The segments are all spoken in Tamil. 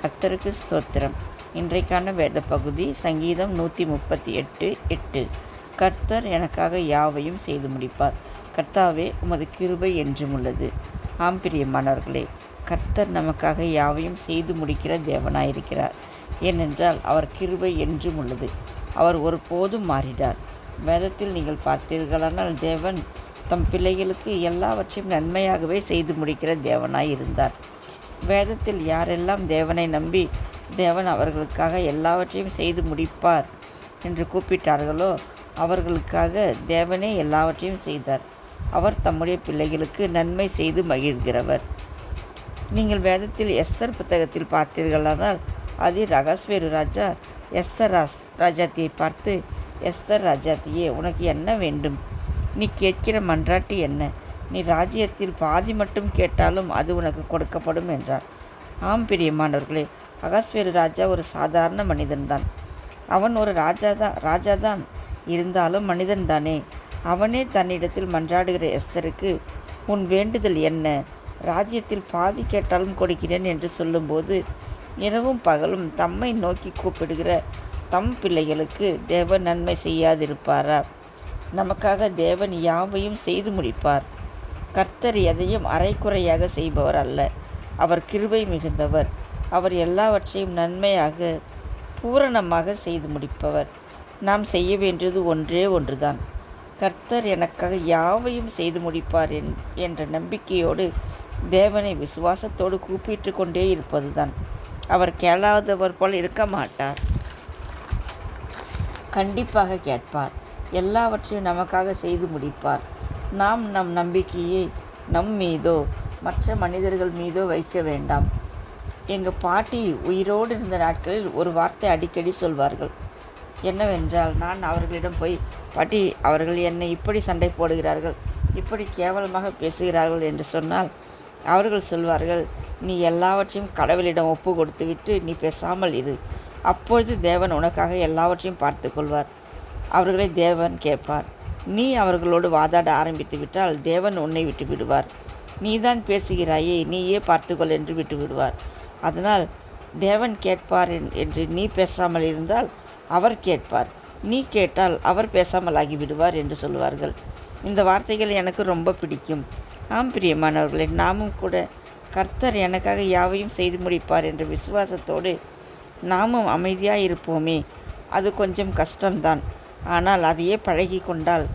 கர்த்தருக்கு ஸ்தோத்திரம். இன்றைக்கான வேத பகுதி சங்கீதம் நூற்றி முப்பத்தி எட்டு எட்டு. கர்த்தர் எனக்காக யாவையும் செய்து முடிப்பார். கர்த்தாவே உமது கிருபை என்றும் உள்ளது. ஆம் பிரியமானவர்களே கர்த்தர் நமக்காக யாவையும் செய்து முடிக்கிற தேவனாயிருக்கிறார். ஏனென்றால் அவர் கிருபை என்றும் உள்ளது. அவர் ஒருபோதும் மாறினார் வேதத்தில் நீங்கள் பார்த்தீர்களானால் தேவன் தம் பிள்ளைகளுக்கு எல்லாவற்றையும் நன்மையாகவே செய்து முடிக்கிற தேவனாய் இருந்தார் வேதத்தில் யாரெல்லாம் தேவனை நம்பி தேவன் அவர்களுக்காக எல்லாவற்றையும் செய்து முடிப்பார் என்று கூப்பிட்டார்களோ அவர்களுக்காக தேவனே எல்லாவற்றையும் செய்தார். அவர் தம்முடைய பிள்ளைகளுக்கு நன்மை செய்து மகிழ்கிறவர். நீங்கள் வேதத்தில் எஸ்தர் புத்தகத்தில் பார்த்தீர்களானால் அதில் ரகஸ்வேரு ராஜா எஸ்தர் ராஸ் ராஜாத்தியை பார்த்து எஸ்தர் ராஜாத்தியே உனக்கு என்ன வேண்டும்? நீ கேட்கிற மன்றாட்டு என்ன? நீ ராஜ்யத்தில் பாதி மட்டும் கேட்டாலும் அது உனக்கு கொடுக்கப்படும் என்றார் ஆம் பிரியமானவர்களே அகஸ்வேரு ராஜா ஒரு சாதாரண மனிதன்தான். அவன் ஒரு ராஜா தான் ராஜா தான் இருந்தாலும் மனிதன்தானே. அவனே தன்னிடத்தில் மன்றாடுகிற எஸ்தருக்கு உன் வேண்டுதல் என்ன? ராஜ்யத்தில் பாதி கேட்டாலும் கொடுக்கிறேன் என்று சொல்லும்போது இரவும் பகலும் தம்மை நோக்கி கூப்பிடுகிற தம் பிள்ளைகளுக்கு தேவன் நன்மை செய்யாதிருப்பாரா? நமக்காக தேவன் யாவையும் செய்து முடிப்பார். கர்த்தர் எதையும் அரைக்குறையாக செய்பவர் அல்ல. அவர் கிருபை மிகுந்தவர். அவர் எல்லாவற்றையும் நன்மையாக பூரணமாக செய்து முடிப்பவர். நாம் செய்ய வேண்டியது ஒன்றே ஒன்றுதான். கர்த்தர் எனக்காக யாவையும் செய்து முடிப்பார் என்ற நம்பிக்கையோடு தேவனை விசுவாசத்தோடு கூப்பிட்டு கொண்டே இருப்பதுதான். அவர் கேளாதவர் போல் இருக்க மாட்டார். கண்டிப்பாக கேட்பார். எல்லாவற்றையும் நமக்காக செய்து முடிப்பார். நாம் நம் நம்பிக்கையை நம் மீதோ மற்ற மனிதர்கள் மீதோ வைக்க வேண்டாம். எங்கள் பாட்டி உயிரோடு இருந்த நாட்களில் ஒரு வார்த்தை அடிக்கடி சொல்வார்கள். என்னவென்றால் நான் அவர்களிடம் போய் பாட்டி அவர்கள் என்னை இப்படி சண்டை போடுகிறார்கள் இப்படி கேவலமாக பேசுகிறார்கள் என்று சொன்னால் அவர்கள் சொல்வார்கள் நீ எல்லாவற்றையும் கடவுளிடம் ஒப்பு கொடுத்துவிட்டு நீ பேசாமல் இரு. அப்பொழுது தேவன் உனக்காக எல்லாவற்றையும் பார்த்து கொள்வார். அவர்களை தேவன் கேட்பார். நீ அவர்களோடு வாதாட ஆரம்பித்து விட்டால் தேவன் உன்னை விட்டு விடுவார் நீதான் பேசுகிறாயே நீயே பார்த்துக்கொள் என்று விட்டு விடுவார் அதனால் தேவன் கேட்பார் என்று நீ பேசாமல் இருந்தால் அவர் கேட்பார். நீ கேட்டால் அவர் பேசாமல் ஆகிவிடுவார் என்று சொல்லுவார்கள். இந்த வார்த்தைகள் எனக்கு ரொம்ப பிடிக்கும். ஆம் பிரியமானவர்களே நாமும் கூட கர்த்தர் எனக்காக யாவையும் செய்து முடிப்பார் என்ற விசுவாசத்தோடு நாமும் அமைதியாக இருப்போமே. அது கொஞ்சம் கஷ்டம்தான். ஆனால் அதையே பழகி கொண்டால்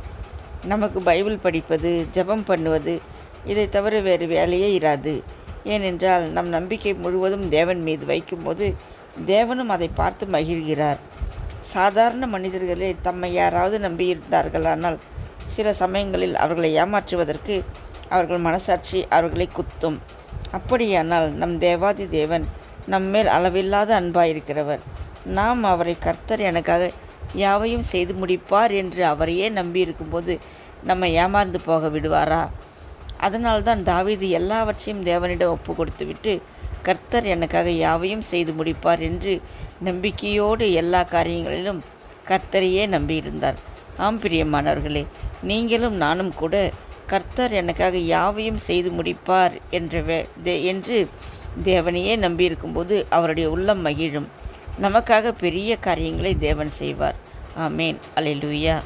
நமக்கு பைபிள் படிப்பது ஜெபம் பண்ணுவது இதை தவிர வேறு வேலையே இராது. ஏனென்றால் நம் நம்பிக்கை முழுவதும் தேவன் மீது வைக்கும்போது தேவனும் அதை பார்த்து மகிழ்கிறார். சாதாரண மனிதர்களே தம்மை யாராவது நம்பியிருந்தார்களானால் சில சமயங்களில் அவர்களை ஏமாற்றுவதற்கு அவர்கள் மனசாட்சி அவர்களை குத்தும். அப்படியானால் நம் தேவாதி தேவன் நம்மேல் அளவில்லாத அன்பாயிருக்கிறவர். நாம் அவரை கர்த்தர் எனக்காக யாவையும் செய்து முடிப்பார் என்று அவரையே நம்பியிருக்கும்போது நம்ம ஏமாந்து போக விடுவாரா? அதனால்தான் தாவீது எல்லாவற்றையும் தேவனிடம் ஒப்பு கொடுத்துவிட்டு கர்த்தர் எனக்காக யாவையும் செய்து முடிப்பார் என்று நம்பிக்கையோடு எல்லா காரியங்களிலும் கர்த்தரையே நம்பியிருந்தார். ஆம் பிரியமானவர்களே நீங்களும் நானும் கூட கர்த்தர் எனக்காக யாவையும் செய்து முடிப்பார் என்ற என்று தேவனையே நம்பியிருக்கும்போது அவருடைய உள்ளம் மகிழும். நமக்காக பெரிய காரியங்களை தேவன் செய்வார். ஆமேன். அலையிலுயா